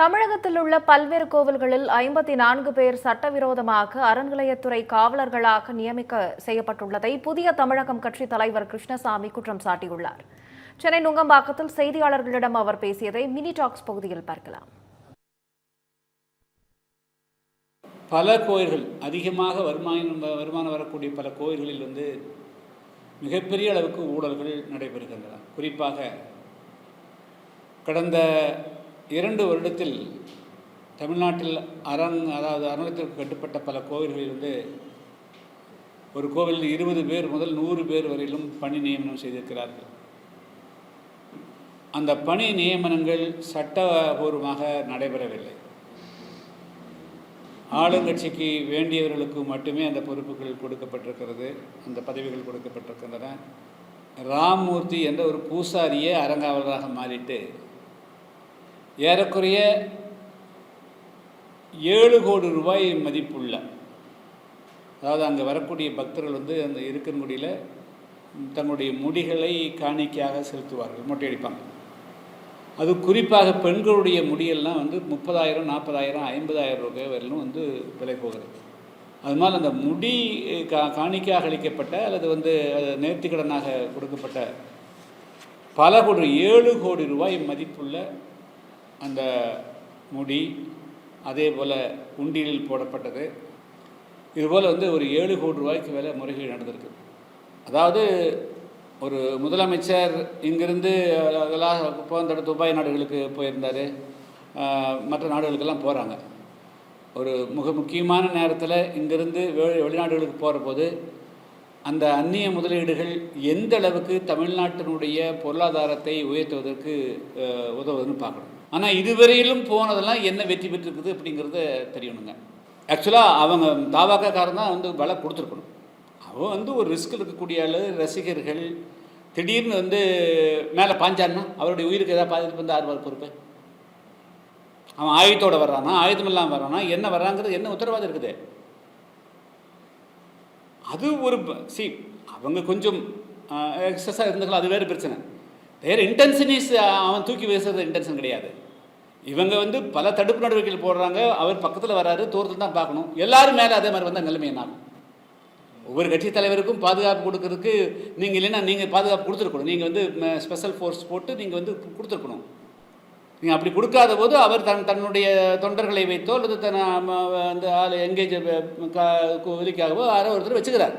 தமிழகத்தில் உள்ள பல்வேறு கோவில்களில் ஐம்பத்தி நான்கு பேர் சட்டவிரோதமாக அறநிலையத்துறை காவலர்களாக நியமிக்க செய்யப்பட்டுள்ளதை புதிய தமிழகம் கட்சி தலைவர் கிருஷ்ணசாமி குற்றம் சாட்டியுள்ளார். சென்னை நுங்கம்பாக்கத்தில் செய்தியாளர்களிடம் அவர் பேசியதை மினி டாக்ஸ் பகுதியில் பார்க்கலாம். பல கோயில்கள் அதிகமாக வருமானம் வருமானம் வரக்கூடிய பல கோயில்களில் வந்து மிகப்பெரிய அளவுக்கு ஊழல்கள் நடைபெறுகின்றன. குறிப்பாக கடந்த இரண்டு வருடத்தில் தமிழ்நாட்டில் அரண் அதாவது அறநிலையத்திற்கு கட்டுப்பட்ட பல கோவில்களிலிருந்து ஒரு கோவிலில் இருபது பேர் முதல் நூறு பேர் வரையிலும் பணி நியமனம் செய்திருக்கிறார்கள். அந்த பணி நியமனங்கள் சட்டபூர்வமாக நடைபெறவில்லை. ஆளுங்கட்சிக்கு வேண்டியவர்களுக்கு மட்டுமே அந்த பொறுப்புகள் கொடுக்கப்பட்டிருக்கிறது அந்த பதவிகள் கொடுக்கப்பட்டிருக்கின்றன. ராம்மூர்த்தி என்ற ஒரு பூசாரியே அரங்காவலராக மாறிட்டு ஏறக்குறைய ஏழு கோடி ரூபாய் மதிப்புள்ள அதாவது அங்கே வரக்கூடிய பக்தர்கள் வந்து அந்த இருக்கன்குடியில் தங்களுடைய முடிகளை காணிக்கையாக செலுத்துவார்கள் மொட்டையடிப்பாங்க. அது குறிப்பாக பெண்களுடைய முடியெல்லாம் வந்து முப்பதாயிரம் நாற்பதாயிரம் ஐம்பதாயிரம் ரூபாய் வரையிலும் வந்து விலை போகிறது. அது மாதிரி அந்த முடி கா காணிக்கையாக அளிக்கப்பட்ட அல்லது வந்து அது நேர்த்திக்கடனாக கொடுக்கப்பட்ட பல கோடி ஏழு கோடி ரூபாய் மதிப்புள்ள அந்த முடி அதே போல் உண்டியலில் போடப்பட்டது. இதுபோல் வந்து ஒரு ஏழு கோடி ரூபாய்க்கு மேலே முறைகேடு நடந்திருக்கு. அதாவது ஒரு முதலமைச்சர் இங்கிருந்து அதெல்லாம் போன்ற துபாய் நாடுகளுக்கு போயிருந்தார். மற்ற நாடுகளுக்கெல்லாம் போகிறாங்க ஒரு மிக முக்கியமான நேரத்தில் இங்கிருந்து வெ வெளிநாடுகளுக்கு போகிற போது அந்த அந்நிய முதலீடுகள் எந்த அளவுக்கு தமிழ்நாட்டினுடைய பொருளாதாரத்தை உயர்த்துவதற்கு உதவுதுன்னு பார்க்கணும். ஆனால் இதுவரையிலும் போனதெல்லாம் என்ன வெற்றி பெற்றிருக்குது அப்படிங்கிறத தெரியணுங்க. ஆக்சுவலாக அவங்க தாவாக்காரன் தான் வந்து வில கொடுத்துருக்கணும். அவன் வந்து ஒரு ரிஸ்க் இருக்கக்கூடிய அளவு ரசிகர்கள். திடீர்னு வந்து மேலே பாஞ்சான்னா அவருடைய உயிருக்கு ஏதாவது பாதிப்பு வந்து ஆர்வம் பொறுப்பு அவன் ஆயுதத்தோட வர்றானா? ஆயுதம் இல்லாமல் வர்றானா? என்ன வர்றாங்கிறது என்ன உத்தரவாதம் இருக்குது? அது ஒரு சி அவங்க கொஞ்சம் எக்ஸஸாக இருந்தாலும் அது வேறு பிரச்சனை. வேறு இன்டென்ஷன் அவன் தூக்கி வீசுறது இன்டென்ஷன் கிடையாது. இவங்க வந்து பல தடுப்பு நடவடிக்கைகள் போடுறாங்க. அவர் பக்கத்தில் வராரு தூரத்தில் தான் பார்க்கணும். எல்லாரும் மேலே அதே மாதிரி வந்தால் நிலைமை என்ன ஒவ்வொரு கட்சி தலைவருக்கும் பாதுகாப்பு கொடுக்கறதுக்கு நீங்கள் இல்லைன்னா நீங்கள் பாதுகாப்பு கொடுத்துருக்கணும். நீங்கள் வந்து ஸ்பெஷல் ஃபோர்ஸ் போட்டு நீங்கள் வந்து கொடுத்துருக்கணும். நீங்கள் அப்படி கொடுக்காத போது அவர் தன் தன்னுடைய தொண்டர்களை வைத்தோ அல்லது தன் அந்த ஆள் எங்கேஜ் ஒதுக்காகவோ யாரோ ஒருத்தர் வச்சுக்கிறார்.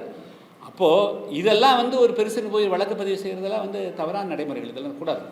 அப்போது இதெல்லாம் வந்து ஒரு பெருசுன்னு போய் வழக்கு பதிவு செய்கிறதெல்லாம் வந்து தவறான நடைமுறைகள். இதெல்லாம் கூடாது.